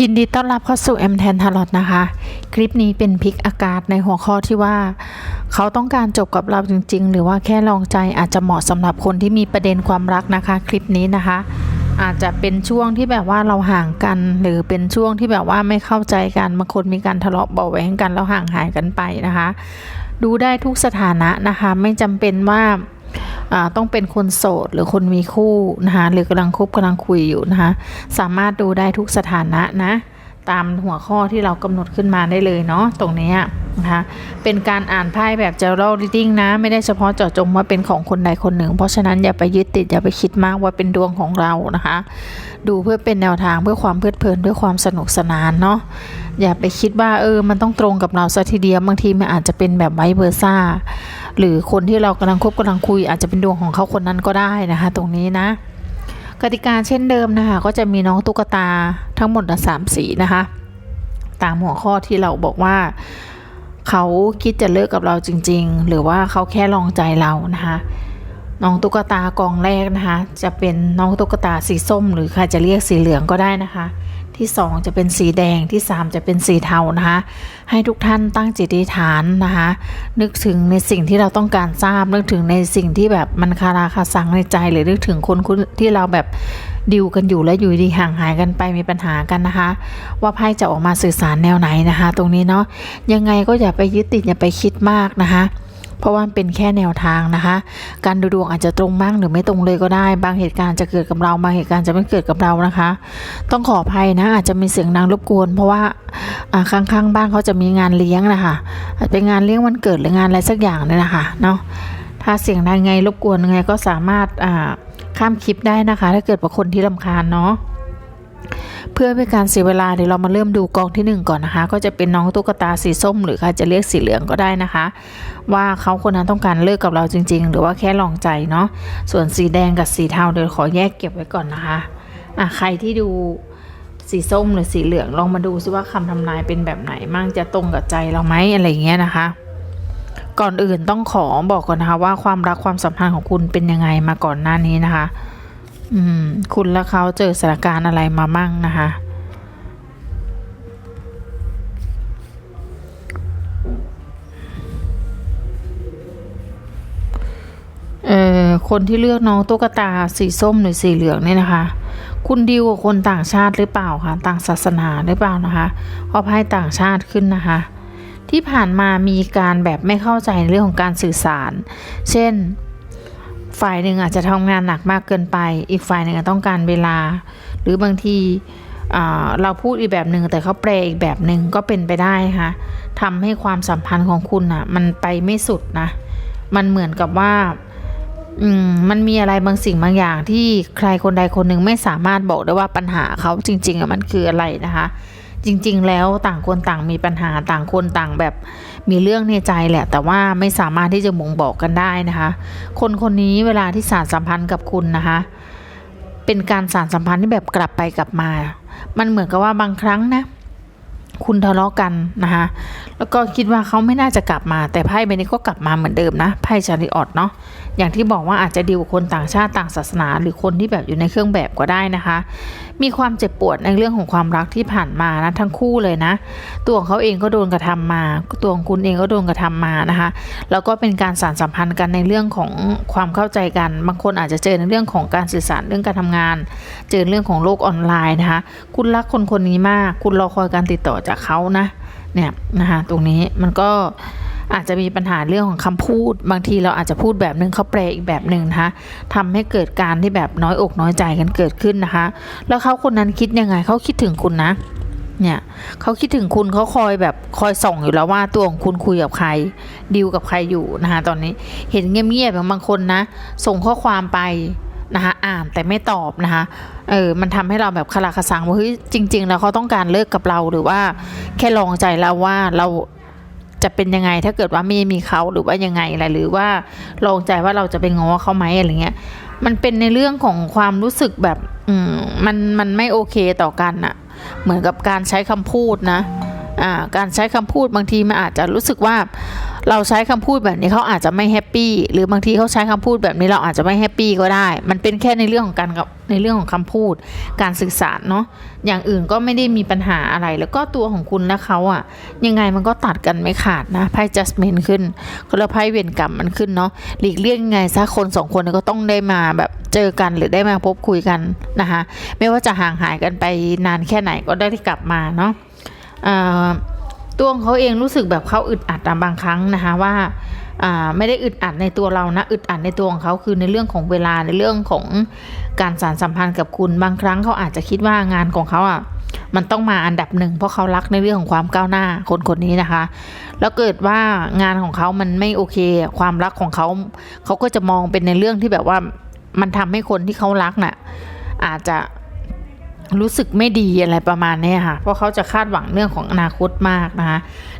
ยินดีต้อนรับเข้าสู่ M แทนทารอตนะคะ คลิปนี้เป็นพลิกอากาศในหัวข้อที่ว่า เขาต้องการจบกับเราจริง ๆ หรือว่าแค่ลองใจอาจจะเหมาะสำหรับคนที่มีประเด็นความรักนะคะ คลิปนี้นะคะ อาจจะเป็นช่วงที่แบบว่าเราห่างกัน หรือเป็นช่วงที่แบบว่าไม่เข้าใจกันบางคนมีการทะเลาะเบาะแว้งกันแล้วห่างหายกันไปนะคะ ดูได้ทุกสถานะนะคะ ไม่จำเป็นว่า ต้องเป็นคนโสดหรือคนมีคู่นะคะหรือกำลังคบกำลังคุยอยู่นะคะสามารถดูได้ทุกสถานะนะ ตามหัวข้อที่เรากำหนดขึ้นมาได้เลยเนาะตรงนี้นะคะเป็นการอ่านไพ่แบบ general reading นะ ไม่ได้เฉพาะเจาะจงว่าเป็นของคนใดคนหนึ่ง เพราะฉะนั้นอย่าไปยึดติด อย่าไปคิดมากว่าเป็นดวงของเรานะคะ ดูเพื่อเป็นแนวทางเพื่อความเพลิดเพลินด้วยความสนุกสนานเนาะอย่าไปคิดว่าเออมันต้องตรงกับเราซะทีเดียวบางทีมันอาจจะเป็นแบบไวเบอร์ซ่าหรือคนที่เรากำลังคบกำลังคุยอาจจะเป็นดวงของเขาคนนั้นก็ได้นะคะ ตรงนี้นะ กติกาเช่นเดิมนะคะ ก็จะมีน้องตุ๊กตาทั้งหมดสามสีนะคะ ตามหัวข้อที่เราบอกว่า เขาคิดจะเลิกกับเราจริง ๆ หรือว่าเขาแค่ลองใจเรานะคะน้องตุ๊กตากองแรกนะคะ จะเป็นน้องตุ๊กตาสีส้ม หรือใครจะเรียกสีเหลืองก็ได้นะคะ ที่สองจะเป็นสีแดงที่สามจะเป็นสีเทานะคะให้ทุกท่านตั้งจิตอธิษฐานนะคะนึกถึงในสิ่งที่เราต้องการทราบนึกถึงในสิ่งที่แบบมันคาราคาซังในใจ หรือนึกถึงคนคนที่เราแบบดิวกันอยู่แล้วอยู่ดีห่างหายกันไปมีปัญหากันนะคะ ว่าไพ่จะออกมาสื่อสารแนวไหนนะคะ ตรงนี้เนาะยังไงก็อย่าไปยึดติดอย่าไปคิดมากนะคะ เพราะว่าเป็นแค่แนวทางนะคะ การดูดวงอาจจะตรงบ้างหรือไม่ตรงเลยก็ได้ บางเหตุการณ์จะเกิดกับเราบางเหตุการณ์จะไม่เกิดกับเรานะคะ ต้องขออภัยนะอาจจะมีเสียงดังรบกวน เพราะว่าข้างๆบ้านเขาจะมีงานเลี้ยงนะคะเป็นงานเลี้ยงวันเกิดหรืองานอะไรสักอย่างเนี่ยนะคะเนาะถ้าเสียงดังไงรบกวนไงก็สามารถข้ามคลิปได้นะคะ ถ้าเกิดว่าคนที่รำคาญเนาะ เพื่อเป็นการเสียเวลาเดี๋ยวเรามาเริ่มดูกองที่หนึ่งก่อนนะคะ ก็จะเป็นน้องตุ๊กตาสีส้ม หรือใครจะเรียกสีเหลืองก็ได้นะคะ ว่าเขาคนนั้นต้องการเลิกกับเราจริง ๆ หรือว่าแค่ลองใจเนาะส่วนสีแดงกับสีเทาเดี๋ยวขอแยกเก็บไว้ก่อนนะคะอะใครที่ดูสีส้มหรือสีเหลืองลองมาดูซิว่าคำทำนายเป็นแบบไหนมั่งจะตรงกับใจเราไหมอะไรอย่างเงี้ยนะคะ ก่อนอื่นต้องขอบอกก่อนนะคะว่าความรักความสัมพันธ์ของคุณเป็นยังไงมาก่อนหน้านี้นะคะ อืม คุณและเขาเจอสถานการณ์อะไรมามั่งนะคะ เอ่อ คนที่เลือกน้องตุ๊กตาสีส้มหรือสีเหลืองเนี่ยนะคะคุณดิวกับคนต่างชาติหรือเปล่าคะต่างศาสนาหรือเปล่านะคะเพราะไพ่ต่างชาติขึ้นนะคะ ที่ผ่านมามีการแบบไม่เข้าใจในเรื่องของการสื่อสาร เช่น ฝ่ายหนึ่งอาจจะทำงานหนักมากเกินไป อีกฝ่ายหนึ่งต้องการเวลา หรือบางทีเราพูดอีกแบบหนึ่งแต่เขาแปลอีกแบบหนึ่งก็เป็นไปได้ค่ะทำให้ความสัมพันธ์ของคุณอะมันไปไม่สุดนะมันเหมือนกับว่ามมันมีอะไรบางสิ่งบางอย่างที่ใครคนใดคนหนึ่งไม่สามารถบอกได้ว่าปัญหาเขาจริงๆอะมันคืออะไรนะคะ จริง ๆ แล้วต่างคนต่างมีปัญหาต่างคนต่างแบบ มีเรื่องในใจแหละ แต่ว่าไม่สามารถที่จะบ่งบอกกันได้นะคะ คนคนนี้เวลาที่สารสัมพันธ์กับคุณนะคะ เป็นการสารสัมพันธ์ที่แบบกลับไปกลับมา มันเหมือนกับว่าบางครั้งนะ คุณทะเลาะกันนะคะแล้วก็คิดว่าเขาไม่น่าจะกลับมา แต่ไพ่ใบนี้ก็กลับมาเหมือนเดิมนะไพ่ชาริออตเนาะ อย่างที่บอกว่าอาจจะดีลกับคนต่างชาติต่างศาสนา หรือคนที่แบบอยู่ในเครื่องแบบก็ได้นะคะ มีความเจ็บปวดในเรื่องของความรักที่ผ่านมานะทั้งคู่เลยนะ ตัวของเขาเองก็โดนกระทำมา ตัวของคุณเองก็โดนกระทำมานะคะ แล้วก็เป็นการสานสัมพันธ์กันในเรื่องของความเข้าใจกัน บางคนอาจจะเจอในเรื่องของการสื่อสารเรื่องการทำงาน เจอเรื่องของโลกออนไลน์นะคะ คุณรักคนคนนี้มาก คุณรอคอยการติดต่อจากเขานะ เนี่ยนะคะตรงนี้มันก็ อาจจะมีปัญหาเรื่องของคำพูด บางทีเราอาจจะพูดแบบนึงเขาแปลอีกแบบหนึ่งนะคะทำให้เกิดการที่แบบน้อยอกน้อยใจกันเกิดขึ้นนะคะ แล้วเขาคนนั้นคิดยังไงเขาคิดถึงคุณนะเนี่ยเขาคิดถึงคุณเขาคอยแบบคอยส่องอยู่แล้วว่าตัวของคุณคุยกับใครดีลกับใครอยู่นะคะตอนนี้เห็นเงียบๆอย่างบางคนนะ ส่งข้อความไปนะคะอ่านแต่ไม่ตอบนะคะเออมันทำให้เราแบบคลาคาซังว่าเฮ้ยจริง ๆ แล้วเขาต้องการเลิกกับเราหรือว่าแค่ลองใจเราว่าเรา จะเป็นยังไงถ้าเกิดว่าไม่มีเขาหรือว่ายังไงอะไรหรือว่าลองใจว่าเราจะไปง้อเขาไหมอะไรเงี้ยมันเป็นในเรื่องของความรู้สึกแบบอืมมันมันไม่โอเคต่อกันอะเหมือนกับการใช้คำพูดนะอ่าการใช้คำพูดบางทีมันอาจจะรู้สึกว่า เราใช้คำพูดแบบนี้เขาอาจจะไม่แฮปปี้หรือบางทีเขาใช้คำพูดแบบนี้เราอาจจะไม่แฮปปี้ก็ได้ มันเป็นแค่ในเรื่องของการกับในเรื่องของคำพูด การสื่อสารเนาะอย่างอื่นก็ไม่ได้มีปัญหาอะไรแล้วก็ตัวของคุณและเขาอะยังไงมันก็ตัดกันไม่ขาดนะไพ่ judgment ขึ้นคนละไพ่เวรกรรมมันขึ้นเนาะหลีกเลี่ยงไงซะคนสองคนก็ต้องได้มาแบบเจอกันหรือได้มาพบคุยกันนะคะไม่ว่าจะห่างหายกันไปนานแค่ไหนก็ได้กลับมาเนาะอ่า ตัวของเขาเองรู้สึกแบบเขาอึดอัดบางครั้งนะคะว่าไม่ได้อึดอัดในตัวเรานะอึดอัดในตัวของเขาคือในเรื่องของเวลาในเรื่องของการสานสัมพันธ์กับคุณบางครั้งเขาอาจจะคิดว่างานของเขาอะมันต้องมาอันดับหนึ่งเพราะเขารักในเรื่องของความก้าวหน้าคนคนนี้นะคะ แล้วเกิดว่างานของเขามันไม่โอเค ความรักของเขาเขาก็จะมองเป็นในเรื่องที่แบบว่ามันทำให้คนที่เขารักน่ะอาจจะ รู้สึกไม่ดีอะไรประมาณนี้ค่ะ เพราะเขาจะคาดหวังเรื่องของอนาคตมากนะคะ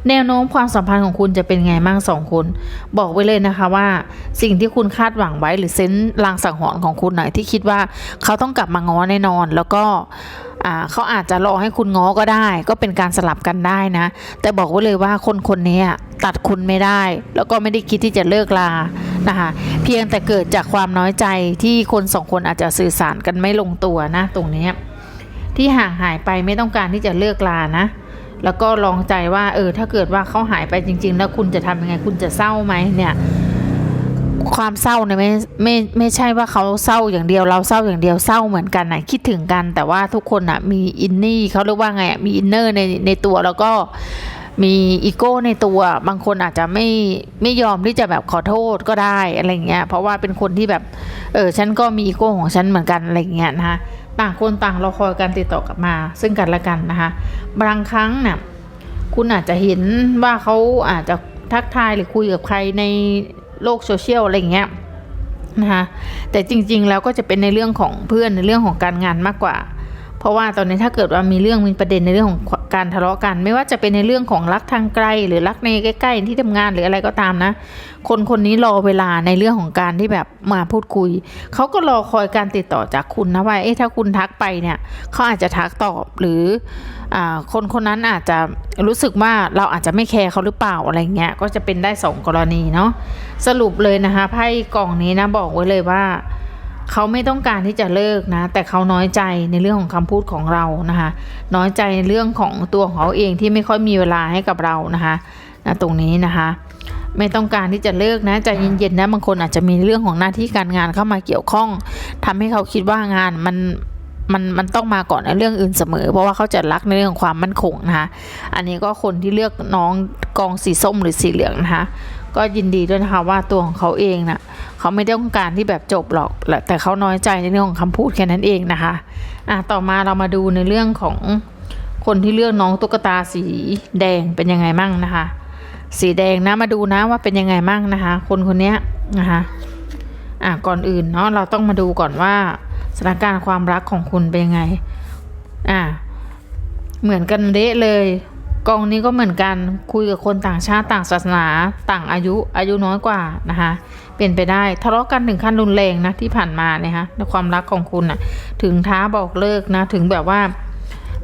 แนวโน้มความสัมพันธ์ของคุณจะเป็นไงบ้างสองคน บอกไว้เลยนะคะว่า สิ่งที่คุณคาดหวังไว้หรือเซนส์ลางสังหรณ์ของคุณหน่อยที่คิดว่าเขาต้องกลับมาง้อแน่นอน แล้วก็เขาอาจจะรอให้คุณง้อก็ได้ ก็เป็นการสลับกันได้นะ แต่บอกไว้เลยว่าคนคนนี้ตัดคุณไม่ได้ แล้วก็ไม่ได้คิดที่จะเลิกลานะคะเพียงแต่เกิดจากความน้อยใจที่คนสองคนอาจจะสื่อสารกันไม่ลงตัวนะตรงนี้ ที่ห่างหายไปไม่ต้องการที่จะเลิกลานะ แล้วก็ลองใจว่าเออถ้าเกิดว่าเขาหายไปจริง ๆ แล้วคุณจะทำยังไงคุณจะเศร้าไหมเนี่ย ความเศร้าเนี่ยไม่ไม่ไม่ใช่ว่าเขาเศร้าอย่างเดียวเราเศร้าอย่างเดียวเศร้าเหมือนกันนะคิดถึงกัน แต่ว่าทุกคนอะมีอินนี่เขาเรียกว่าไงมีอินเนอร์ในในตัวแล้วก็มีอีโก้ในตัวบางคนอาจจะไม่ไม่ยอมที่จะแบบขอโทษก็ได้อะไรเงี้ยเพราะว่าเป็นคนที่แบบเออฉันก็มีอีโก้ของฉันเหมือนกันอะไรเงี้ยนะคะ ต่างคนต่างรอคอยการติดต่อกลับมา ซึ่งกันและกันนะคะ บางครั้งเนี่ยคุณอาจจะเห็นว่าเขาอาจจะทักทายหรือคุยกับใครในโลกโซเชียลอะไรอย่างเงี้ยนะคะแต่จริงๆแล้วก็จะเป็นในเรื่องของเพื่อนในเรื่องของการงานมากกว่า เพราะว่าตอนนี้ถ้าเกิดว่ามีเรื่องมีประเด็นในเรื่องของการทะเลาะกัน ไม่ว่าจะเป็นในเรื่องของรักทางไกล หรือรักในใกล้ๆที่ทำงานหรืออะไรก็ตามนะ คนคนนี้รอเวลาในเรื่องของการที่แบบมาพูดคุย เขาก็รอคอยการติดต่อจากคุณนะว่าเอ๊ะถ้าคุณทักไปเนี่ยเขาอาจจะทักตอบหรืออคนคนนั้นอาจจะรู้สึกว่าเราอาจจะไม่แคร์เขาหรือเปล่าอะไรเงี้ยก็จะเป็นได้สองกรณีเนาะสรุปเลยนะคะไพ่กล่องนี้นะบอกไว้เลยว่า เขาไม่ต้องการที่จะเลิกนะ แต่เขาน้อยใจในเรื่องของคำพูดของเรานะคะ น้อยใจในเรื่องของตัวของเขาเองที่ไม่ค่อยมีเวลาให้กับเรานะคะนะตรงนี้นะคะไม่ต้องการที่จะเลิกนะใจเย็นๆนะบางคนอาจจะมีเรื่องของหน้าที่การงานเข้ามาเกี่ยวข้องทำให้เขาคิดว่างานมันมันมันต้องมาก่อนในเรื่องอื่นเสมอ เพราะว่าเขาจะรักในเรื่องของความมั่นคงนะคะอันนี้ก็คนที่เลือกน้องกองสีส้มหรือสีเหลืองนะคะ ก็ยินดีด้วยนะคะว่าตัวของเขาเองนะ่ะเขาไม่ได้ต้องการที่แบบจบหรอก แต่เขาน้อยใจในเรื่องของคำพูดแค่นั้นเองนะคะอะต่อมาเรามาดูในเรื่องของคนที่เลือกน้องตุ๊กตาสีแดงเป็นยังไงมั่งนะคะ สีแดงนะมาดูนะว่าเป็นยังไงมั่งนะคะ คนคนนี้นะคะอะก่อนอื่นเนาะเราต้องมาดูก่อนว่าสถานการณ์ความรักของคุณเป็นยังไงอะเหมือนกันเดะเลย กองนี้ก็เหมือนกันคุยกับคนต่างชาติต่างศาสนา ต่างอายุอายุน้อยกว่านะคะเป็นไปได้ทะเลาะกันถึงขั้นรุนแรงนะที่ผ่านมาเนี่ยฮะในความรักของคุณน่ะถึงท้าบอกเลิกนะถึงแบบว่า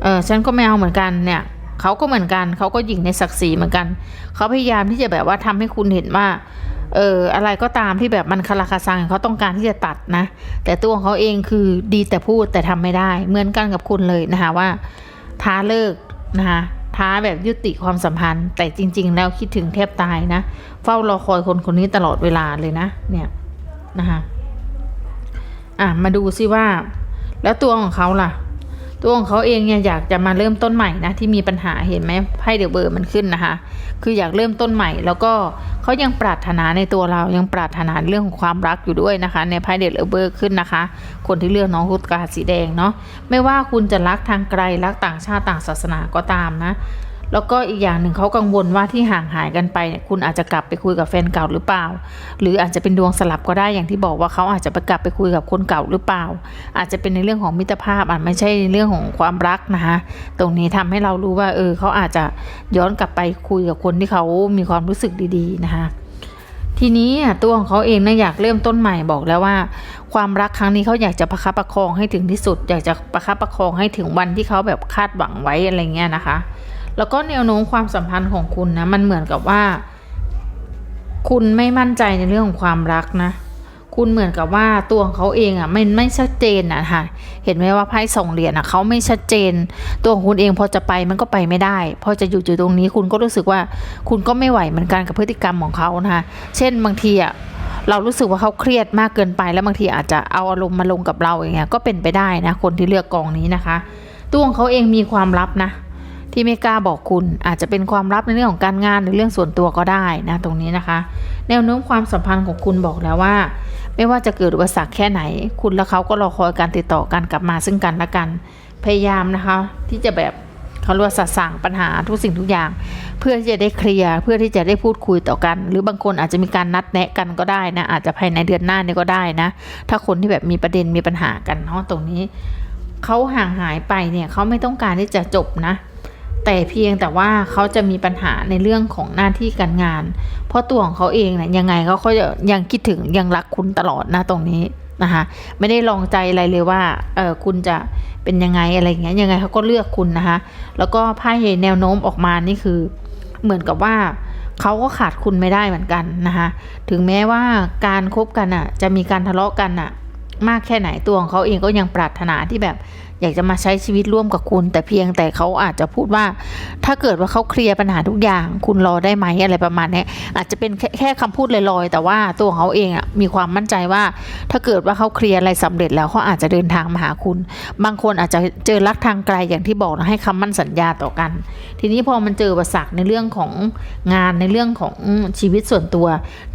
เออฉันก็ไม่เอาเหมือนกันเนี่ยเขาก็เหมือนกันเขาก็หยิ่งในศักดิ์ศรีเหมือนกันเขาพยายามที่จะแบบว่าทำให้คุณเห็นว่าเอออะไรก็ตามที่แบบมันคาราคาซังเขาต้องการที่จะตัดนะ แต่ตัวของเขาเองคือดีแต่พูดแต่ทำไม่ได้ เหมือนกันกับคุณเลยนะคะว่าท้าเลิกนะคะ ท้าแบบยุติความสัมพันธ์ แต่จริง ๆ แล้วคิดถึงแทบตายนะ เฝ้ารอคอยคนคนนี้ตลอดเวลาเลยนะ เนี่ยนะคะอะมาดูซิว่า แล้วตัวของเขาล่ะ ตัวของเขาเองเนี่ยอยากจะมาเริ่มต้นใหม่นะที่มีปัญหาเห็นไหมไพ่เดอบเบอร์มันขึ้นนะคะ คืออยากเริ่มต้นใหม่ แล้วก็เขายังปรารถนาในตัวเรายังปรารถนาเรื่องของความรักอยู่ด้วยนะคะ ในไพ่เดือบเบอร์ขึ้นนะคะ คนที่เลือกน้องฮุตกาสีแดงเนาะไม่ว่าคุณจะรักทางไกลรักต่างชาติต่างศาสนาก็ตามนะ แล้วก็อีกอย่างหนึ่งเขากังวลว่าที่ห่างหายกันไปเนี่ยคุณอาจจะกลับไปคุยกับแฟนเก่าหรือเปล่า หรืออาจจะเป็นดวงสลับก็ได้อย่างที่บอกว่าเขาอาจจะไปกลับไปคุยกับคนเก่าหรือเปล่า อาจจะเป็นในเรื่องของมิตรภาพอาจไม่ใช่ในเรื่องของความรักนะคะตรงนี้ทำให้เรารู้ว่าเออเขาอาจจะย้อนกลับไปคุยกับคนที่เขามีความรู้สึกดี ๆ นะคะทีนี้ตัวของเขาเองนะอยากเริ่มต้นใหม่บอกแล้วว่า ความรักครั้งนี้เขาอยากจะประคับประคองให้ถึงที่สุด อยากจะประคับประคองให้ถึงวันที่เขาแบบคาดหวังไว้อะไรเงี้ยนะคะ แล้วก็แนวโน้มความสัมพันธ์ของคุณนะ มันเหมือนกับว่า คุณไม่มั่นใจในเรื่องของความรักนะ คุณเหมือนกับว่าตัวของเขาเองอะไม่ไม่ชัดเจนนะคะเห็นไหมว่าไพ่สองเหรียญอะเขาไม่ชัดเจน ตัวของคุณเองพอจะไปมันก็ไปไม่ได้ พอจะอยู่อยู่ตรงนี้คุณก็รู้สึกว่า คุณก็ไม่ไหวเหมือนกันกับพฤติกรรมของเขานะคะเช่นบางทีอะเรารู้สึกว่าเขาเครียดมากเกินไปแล้วบางทีอาจจะเอาอารมณ์มาลงกับเราอย่างเงี้ยก็เป็นไปได้นะคนที่เลือกกองนี้นะคะ ตัวของเขาเองมีความลับนะ ที่ไม่กล้าบอกคุณอาจจะเป็นความลับในเรื่องของการงานหรือเรื่องส่วนตัวก็ได้นะตรงนี้นะคะ แนวโน้มความสัมพันธ์ของคุณบอกแล้วว่า ไม่ว่าจะเกิดอุปสรรคแค่ไหน คุณและเขาก็รอคอยการติดต่อกันกลับมาซึ่งกันและกัน พยายามนะคะ ที่จะแบบเขาเรียกว่าสะสางปัญหาทุกสิ่งทุกอย่าง เพื่อที่จะได้เคลียร์เพื่อที่จะได้พูดคุยต่อกัน หรือบางคนอาจจะมีการนัดแนะกันก็ได้นะ อาจจะภายในเดือนหน้านี้ก็ได้นะ ถ้าคนที่แบบมีประเด็นมีปัญหากันเนาะตรงนี้เขาห่างหายไปเนี่ยเขาไม่ต้องการที่จะจบนะ แต่เพียงแต่ว่าเขาจะมีปัญหาในเรื่องของหน้าที่การงาน เพราะตัวของเขาเองเนี่ยยังไงเขาก็จะยังคิดถึงยังรักคุณตลอดนะตรงนี้นะคะไม่ได้ลองใจอะไรเลยว่าเออคุณจะเป็นยังไงอะไรอย่างเงี้ยยังไงเขาก็เลือกคุณนะคะแล้วก็ไพ่แนวโน้มออกมานี่คือ เหมือนกับว่าเขาก็ขาดคุณไม่ได้เหมือนกันนะคะถึงแม้ว่าการคบกันอะจะมีการทะเลาะกันอะมากแค่ไหนตัวของเขาเองก็ยังปรารถนาที่แบบ อยากจะมาใช้ชีวิตร่วมกับคุณ แต่เพียงแต่เขาอาจจะพูดว่า ถ้าเกิดว่าเขาเคลียร์ปัญหาทุกอย่าง คุณรอได้ไหมอะไรประมาณนี้อาจจะเป็นแค่แค่คำพูดลอยๆ แต่ว่าตัวเขาเองอะมีความมั่นใจว่า ถ้าเกิดว่าเขาเคลียร์อะไรสำเร็จแล้วเขาอาจจะเดินทางมาหาคุณ บางคนอาจจะเจอรักทางไกลอย่างที่บอกนะให้คำมั่นสัญญาต่อกัน ทีนี้พอมันเจออุปสรรคในเรื่องของงานในเรื่องของชีวิตส่วนตัว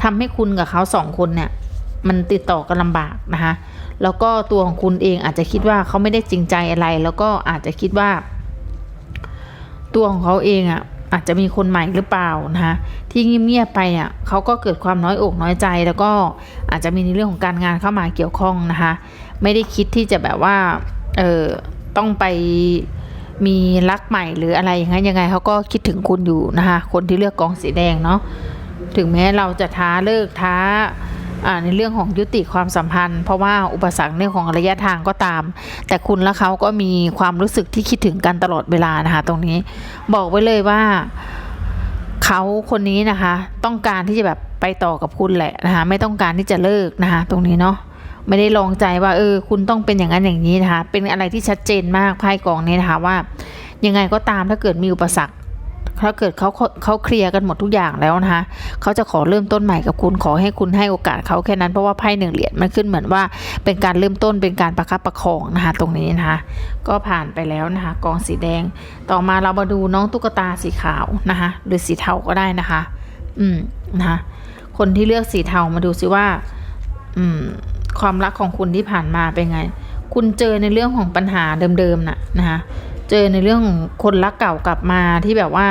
ทำให้คุณกับเขาสองคนเนี่ยมันติดต่อกันลำบากนะคะ แล้วก็ตัวของคุณเองอาจจะคิดว่าเขาไม่ได้จริงใจอะไร แล้วก็อาจจะคิดว่า ตัวของเขาเองอะอาจจะมีคนใหม่หรือเปล่านะคะที่เงียบๆไปอะเขาก็เกิดความน้อยอกน้อยใจ แล้วก็อาจจะมีในเรื่องของการงานเข้ามาเกี่ยวข้องนะคะไม่ได้คิดที่จะแบบว่าเออต้องไปมีรักใหม่หรืออะไรอย่างนั้นยังไงเขาก็คิดถึงคุณอยู่นะคะคนที่เลือกกองสีแดงเนาะถึงแม้เราจะท้าเลิกท้า ในเรื่องของยุติความสัมพันธ์ เพราะว่าอุปสรรคเรื่องของระยะทางก็ตาม แต่คุณและเขาก็มีความรู้สึกที่คิดถึงกันตลอดเวลานะคะตรงนี้บอกไว้เลยว่าเขาคนนี้นะคะ ต้องการที่จะแบบไปต่อกับคุณแหละนะคะไม่ต้องการที่จะเลิกนะคะตรงนี้เนาะไม่ได้ลองใจว่าเออคุณต้องเป็นอย่างนั้นอย่างนี้นะคะ เป็นอะไรที่ชัดเจนมากไพ่กองนี้นะคะว่ายังไงก็ตามถ้าเกิดมีอุปสรรค ถ้าเกิดเขาเขาเคลียร์กันหมดทุกอย่างแล้วนะคะเขาจะขอเริ่มต้นใหม่กับคุณขอให้คุณให้โอกาสเขาแค่นั้นเพราะว่าไพ่หนึ่งเหรียญมันขึ้นเหมือนว่าเป็นการเริ่มต้นเป็นการประคับประคองนะคะตรงนี้นะคะก็ผ่านไปแล้วนะคะกองสีแดง ต่อมาเรามาดูน้องตุ๊กตาสีขาวนะคะหรือสีเทาก็ได้นะคะ อืมนะคะคนที่เลือกสีเทามาดูซิว่า อืม ความรักของคุณที่ผ่านมาเป็นไง คุณเจอในเรื่องของปัญหาเดิมๆน่ะนะคะ เจอในเรื่องของคนรักเก่ากลับมาที่แบบว่า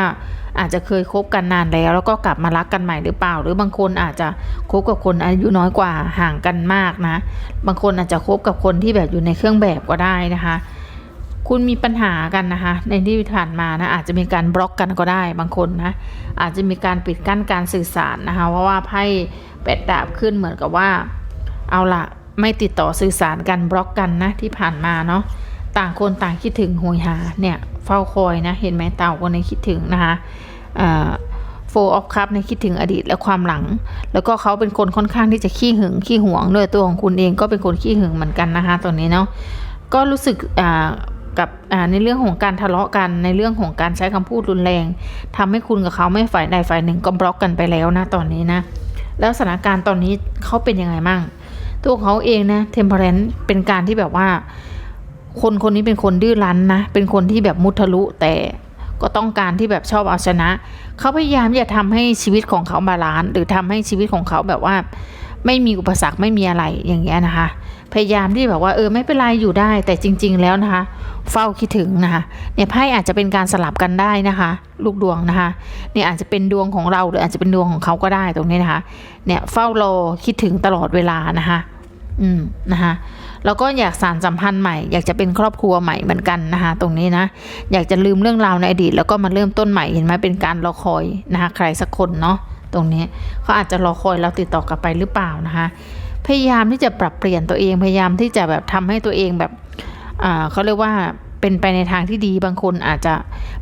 อาจจะเคยคบกันนานแล้ว แล้วก็กลับมารักกันใหม่หรือเปล่า หรือบางคนอาจจะคบกับคนอายุน้อยกว่าห่างกันมากนะ บางคนอาจจะคบกับคนที่แบบอยู่ในเครื่องแบบก็ได้นะคะ คุณมีปัญหากันนะคะ ในที่ผ่านมานะอาจจะมีการบล็อกกันก็ได้บางคนนะอาจจะมีการปิดกั้นการสื่อสารนะคะเพราะว่าไพ่แปดดาบขึ้นเหมือนกับว่า เอาละไม่ติดต่อสื่อสารกันบล็อกกันนะที่ผ่านมาเนาะ ต่างคนต่างคิดถึงโหยหาเนี่ยเฝ้าคอยนะ เห็นไหมต่าคนในคิดถึงนะคะโฟออฟคัพในคิดถึงอดีตและความหลัง แล้วก็เขาเป็นคนค่อนข้างที่จะขี้หึงขี้หวงด้วยตัวของคุณเองก็เป็นคนขี้หึงเหมือนกันนะคะตรงนี้เนาะก็รู้สึกกับในเรื่องของการทะเลาะกันในเรื่องของการใช้คำพูดรุนแรงทำให้คุณกับเขาไม่ฝ่ายใดฝ่ายหนึ่งก็บล็อกกันไปแล้วนะตอนนี้นะแล้วสถานการณ์ตอนนี้เขาเป็นยังไงมั่งตัวเขาเองนะเทมเพลนเป็นการที่แบบว่า คนคนนี้เป็นคนดื้อรั้นนะ เป็นคนที่แบบมุทะลุแต่ก็ต้องการที่แบบชอบเอาชนะ เขาพยายามจะทำให้ชีวิตของเขาบาลานซ์หรือทำให้ชีวิตของเขาแบบว่า ไม่มีอุปสรรคไม่มีอะไรอย่างเงี้ยนะคะ พยายามที่แบบว่าเออไม่เป็นไรอยู่ได้ แต่จริง ๆ แล้วนะคะ เฝ้าคิดถึงนะคะเนี่ยไพ่อาจจะเป็นการสลับกันได้นะคะ ลูกดวงนะคะ เนี่ยอาจจะเป็นดวงของเราหรืออาจจะเป็นดวงของเขาก็ได้ตรงนี้นะคะ เนี่ยเฝ้ารอคิดถึงตลอดเวลานะคะ อืมนะคะ แล้วก็อยากสารสัมพันธ์ใหม่ อยากจะเป็นครอบครัวใหม่เหมือนกันนะคะตรงนี้นะ อยากจะลืมเรื่องราวในอดีต แล้วก็มาเริ่มต้นใหม่เห็นไหมเป็นการรอคอยนะคะใครสักคนเนาะตรงนี้เขาอาจจะรอคอยเราติดต่อกลับไปหรือเปล่านะคะพยายามที่จะปรับเปลี่ยนตัวเองพยายามที่จะแบบทำให้ตัวเองแบบเขาเรียกว่าเป็นเป็นไปในทางที่ดีบางคนอาจจะ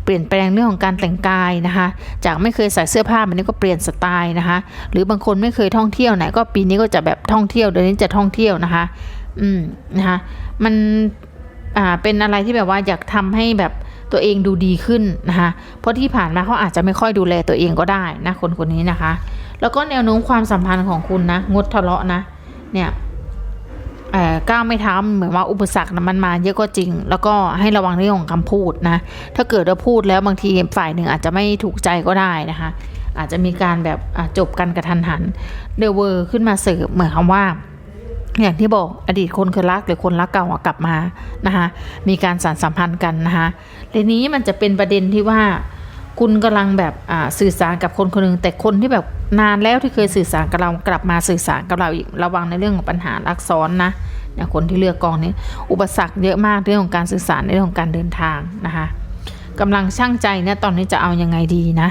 เปลี่ยนแปลงเรื่องของการแต่งกายนะคะ จากไม่เคยใส่เสื้อผ้ามันนี้ก็เปลี่ยนสไตล์นะคะ หรือบางคนไม่เคยท่องเที่ยวไหนก็ปีนี้ก็จะแบบท่องเที่ยวเดือนนี้จะท่องเที่ยวนะคะ อืมนะคะมันอ่าเป็นอะไรที่แบบว่าอยากทำให้แบบตัวเองดูดีขึ้นนะคะเพราะที่ผ่านมาเขาอาจจะไม่ค่อยดูแลตัวเองก็ได้นะคนคนนี้นะคะ แล้วก็แนวโน้มความสัมพันธ์ของคุณนะงดทะเลาะนะ เนี่ยก้าวไม่ทำเหมือนว่าอุปสรรคนะมันมาเยอะก็จริง แล้วก็ให้ระวังเรื่องของคำพูดนะถ้าเกิดว่าพูดแล้วบางทีฝ่ายหนึ่งอาจจะไม่ถูกใจก็ได้นะคะ อาจจะมีการแบบจบกันกระทันหันเดวเวอร์ขึ้นมาเสิร์ฟเหมือนคำว่า อย่างที่บอกอดีตคนเคยรักหรือคนรักเก่าอะกลับมานะคะมีการสานสัมพันธ์กันนะคะทีนี้มันจะเป็นประเด็นที่ว่า คุณกำลังแบบอ่าสื่อสารกับคนคนหนึ่งแต่คนที่แบบนานแล้วที่เคยสื่อสารกับเรากลับมาสื่อสารกับเราอีกระวังในเรื่องของปัญหารักซ้อนนะเนี่ยคนที่เลือกกองนี้ อุปสรรคเยอะมากเรื่องของการสื่อสารในเรื่องของการเดินทางนะคะกำลังช่างใจเนี่ยตอนนี้จะเอายังไงดีนะ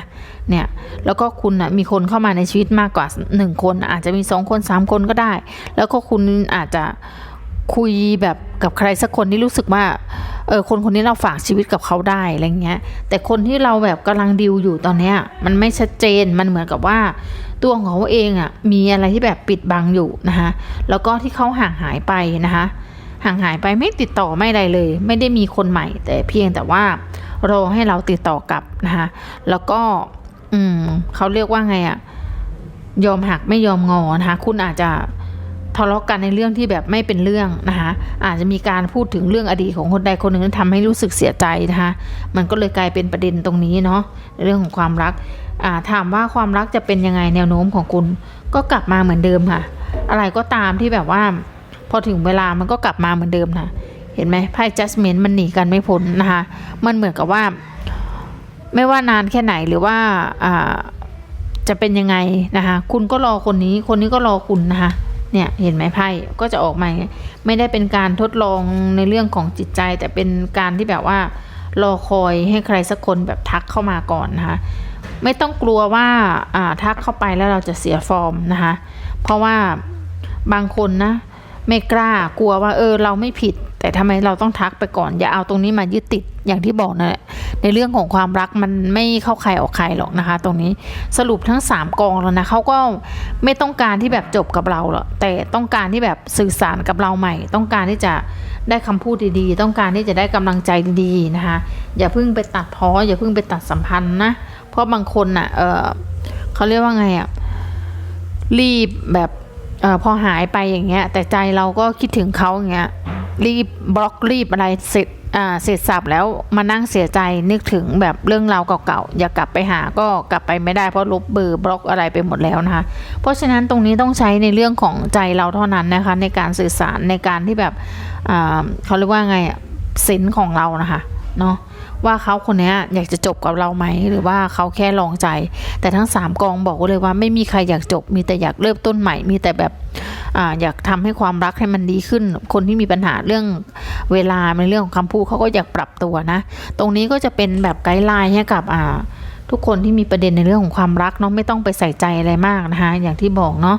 เนี่ยแล้วก็คุณนะมีคนเข้ามาในชีวิตมากกว่าหนึ่งคน อาจจะมีสองคนสามคนก็ได้ แล้วก็คุณอาจจะคุยแบบกับใครสักคนที่รู้สึกว่าเออคนคนนี้เราฝากชีวิตกับเขาได้อะไรเงี้ย แต่คนที่เราแบบกำลังดิวอยู่ตอนเนี้ยมันไม่ชัดเจนมันเหมือนกับว่า ตัวของเขาเองอะ่ะมีอะไรที่แบบปิดบังอยู่นะคะแล้วก็ที่เขาห่างหายไปนะคะห่างหายไปไม่ติดต่อไม่อะไรเลย ไม่ได้มีคนใหม่ แต่เพียงแต่ว่ารอให้เราติดต่อกลับนะคะแล้วก็ อืมเขาเรียกว่าไงอะ่ะยอมหักไม่ยอมงอนะคะคุณอาจจะทะเลาะกันในเรื่องที่แบบไม่เป็นเรื่องนะคะอาจจะมีการพูดถึงเรื่องอดีตของคนใดคนหนึ่งทำให้รู้สึกเสียใจนะคะมันก็เลยกลายเป็นประเด็นตรงนี้เนาะเรื่องของความรักอ่าถามว่าความรักจะเป็นยังไงแนวโน้มของคุณก็กลับมาเหมือนเดิมค่ะ อะไรก็ตามที่แบบว่า พอถึงเวลามันก็กลับมาเหมือนเดิมนะเห็นไหมไพ่ judgment มันหนีกันไม่พ้นนะคะมันเหมือนกับว่า ไม่ว่านานแค่ไหนหรือว่าจะเป็นยังไงนะคะ คุณก็รอคนนี้คนนี้ก็รอคุณนะคะเนี่ยเห็นไหมไพ่ก็จะออกมาไม่ได้เป็นการทดลองในเรื่องของจิตใจ แต่เป็นการที่แบบว่ารอคอยให้ใครสักคนแบบทักเข้ามาก่อนนะคะไม่ต้องกลัวว่าทักเข้าไปแล้วเราจะเสียฟอร์มนะคะเพราะว่าบางคนนะไม่กล้ากลัวว่าเออเราไม่ผิด แต่ทำไมเราต้องทักไปก่อน อย่าเอาตรงนี้มายึดติดอย่างที่บอกนะในเรื่องของความรักมันไม่เข้าใครออกใครหรอกนะคะ ตรงนี้สรุปทั้ง 3 กองแล้วนะเขาก็ไม่ต้องการที่แบบจบกับเราหรอกแต่ต้องการที่แบบสื่อสารกับเราใหม่ ต้องการที่จะได้คำพูดดีๆ ต้องการที่จะได้กำลังใจดีๆนะคะ อย่าเพิ่งไปตัดพ้ออย่าเพิ่งไปตัดสัมพันธ์นะเพราะบางคนน่ะเออเขาเรียกว่าไงอะรีบแบบออพอหายไปอย่างเงี้ย แต่ใจเราก็คิดถึงเขาอย่างเงี้ย รีบบล็อกรีบอะไรเสร็จอ่าเสร็จสับแล้วมานั่งเสียใจนึกถึงแบบเรื่องราวเก่าๆอย่ากกลับไปหาก็กลับไปไม่ได้เพราะลบเบอร์บล็อกอะไรไปหมดแล้วนะคะ เพราะฉะนั้นตรงนี้ต้องใช้ในเรื่องของใจเราเท่านั้นนะคะในการสื่อสารในการที่แบบอ่าเขาเรียกว่าไงอะเซนของเรานะคะเนาะว่าเขาคนนี้อยากจะจบกับเราไหมหรือว่าเขาแค่ลองใจ แต่ทั้งสามกองบอกเลยว่าไม่มีใครอยากจบมีแต่อยากเริ่มต้นใหม่มีแต่แบบ ออยากทำให้ความรักให้มันดีขึ้น คนที่มีปัญหาเรื่องเวลาในเรื่องของคำพูดเขาก็อยากปรับตัวนะ ตรงนี้ก็จะเป็นแบบไกด์ไลน์ให้กับทุกคนที่มีประเด็นในเรื่องของความรักเนาะไม่ต้องไปใส่ใจอะไรมากนะคะอย่างที่บอกเนาะ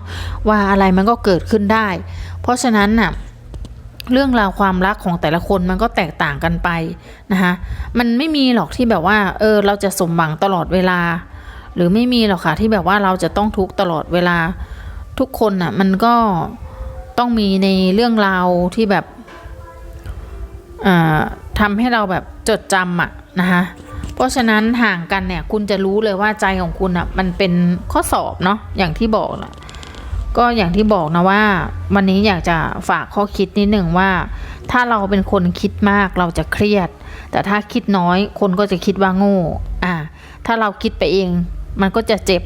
ว่าอะไรมันก็เกิดขึ้นได้ เพราะฉะนั้นน่ะเรื่องราวความรักของแต่ละคนมันก็แตกต่างกันไปนะคะมันไม่มีหรอกที่แบบว่า เออ เราจะสมหวังตลอดเวลา หรือไม่มีหรอกค่ะที่แบบว่าเราจะต้องทุกตลอดเวลา ทุกคนน่ะ มันก็ต้องมีในเรื่องราวที่แบบทำให้เราแบบจดจำอะนะคะเพราะฉะนั้นห่างกันเนี่ย คุณจะรู้เลยว่าใจของคุณอะมันเป็นข้อสอบเนาะอย่างที่บอกนะก็อย่างที่บอกนะว่า วันนี้อยากจะฝากข้อคิดนิดหนึ่งว่า ถ้าเราเป็นคนคิดมากเราจะเครียด แต่ถ้าคิดน้อยคนก็จะคิดว่าโง่อ่าถ้าเราคิดไปเอง มันก็จะเจ็บ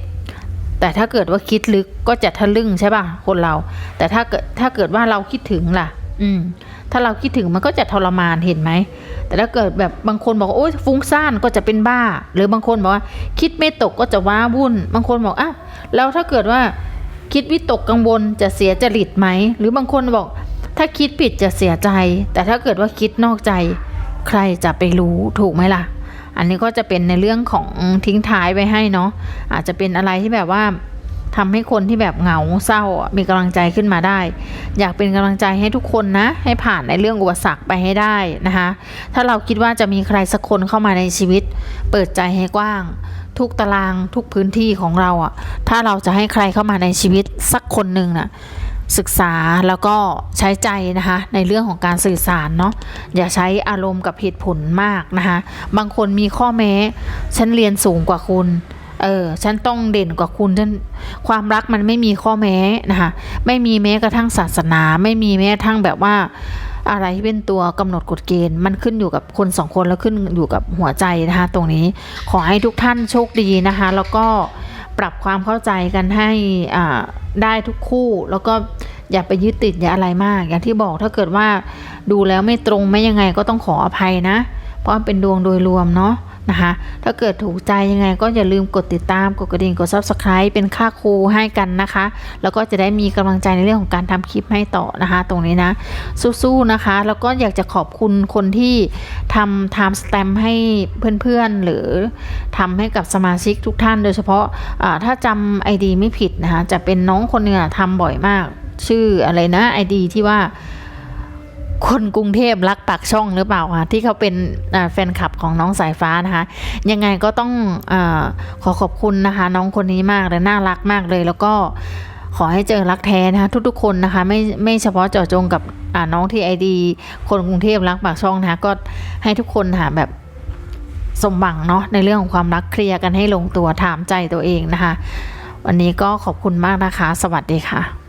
แต่ถ้าเกิดว่าคิดลึกก็จะทะลึ่งใช่ป่ะคนเรา แต่ถ้าเกิดถ้าเกิดว่าเราคิดถึงล่ะ อืม ถ้าเราคิดถึงมันก็จะทรมานเห็นไหม แต่ถ้าเกิดแบบบางคนบอกว่าโอ๊ยฟุ้งซ่านก็จะเป็นบ้า หรือบางคนบอกว่า คิดไม่ตกก็จะว้าวุ่น บางคนบอกอ้าวแล้วถ้าเกิดว่าคิดวิตกกังวลจะเสียจริตไหม หรือบางคนบอก ถ้าคิดผิดจะเสียใจ แต่ถ้าเกิดว่าคิดนอกใจ ใครจะไปรู้ถูกไหมล่ะ อันนี้ก็จะเป็นในเรื่องของทิ้งท้ายไว้ให้เนาะอาจจะเป็นอะไรที่แบบว่าทำให้คนที่แบบเหงาเศร้ามีกำลังใจขึ้นมาได้ อยากเป็นกำลังใจให้ทุกคนนะ ให้ผ่านในเรื่องอุปสรรคไปให้ได้นะคะ ถ้าเราคิดว่าจะมีใครสักคนเข้ามาในชีวิต เปิดใจให้กว้าง ทุกตารางทุกพื้นที่ของเราอะถ้าเราจะให้ใครเข้ามาในชีวิตสักคนหนึ่งน่ะ ศึกษาแล้วก็ใช้ใจนะคะในเรื่องของการสื่อสารเนาะอย่าใช้อารมณ์กับเหตุผลมากนะคะบางคนมีข้อแม้ ฉันเรียนสูงกว่าคุณเออฉันต้องเด่นกว่าคุณฉันความรักมันไม่มีข้อแม้นะคะไม่มีแม้กระทั่งศาสนา ไม่มีแม้กระทั่งแบบว่าอะไรที่เป็นตัวกำหนดกฎเกณฑ์มันขึ้นอยู่กับคนสองคนแล้วขึ้นอยู่กับหัวใจนะคะตรงนี้ขอให้ทุกท่านโชคดีนะคะ แล้วก็ ปรับความเข้าใจกันให้ได้ทุกคู่ แล้วก็อย่าไปยึดติดอย่าอะไรมาก อย่างที่บอกถ้าเกิดว่าดูแล้วไม่ตรงไม่ยังไงก็ต้องขออภัยนะ เพราะเป็นดวงโดยรวมเนาะ นะคะ ถ้าเกิดถูกใจยังไงก็อย่าลืมกดติดตาม กดกระดิ่ง กด subscribe เป็นค่าครูให้กันนะคะ แล้วก็จะได้มีกำลังใจในเรื่องของการทำคลิปให้ต่อนะคะ ตรงนี้นะ สู้ๆนะคะ แล้วก็อยากจะขอบคุณคนที่ทำ time stamp ให้เพื่อนๆ หรือทำให้กับสมาชิกทุกท่าน โดยเฉพาะะถ้าจำ ID ไม่ผิดนะคะ จะเป็นน้องคนหนึงทำบ่อยมาก ชื่ออะไรนะ ID ที่ว่า คนกรุงเทพรักปากช่องหรือเปล่าคะที่เขาเป็นแฟนคลับของน้องสายฟ้านะคะ ยังไงก็ต้องอขอขอบคุณนะคะ น้องคนนี้มากเลยน่ารักมากเลย แล้วก็ขอให้เจอรักแท้นะคะทุกๆคนนะคะไม่ไม่เฉพาะเจาะจงกับน้องที่ไอดีคนกรุงเทพรักปากช่องนะคะก็ให้ทุกคนหาแบบสมหวังเนาะในเรื่องของความรักเคลียร์กันให้ลงตัวถามใจตัวเองนะคะ วันนี้ก็ขอบคุณมากนะคะ สวัสดีค่ะ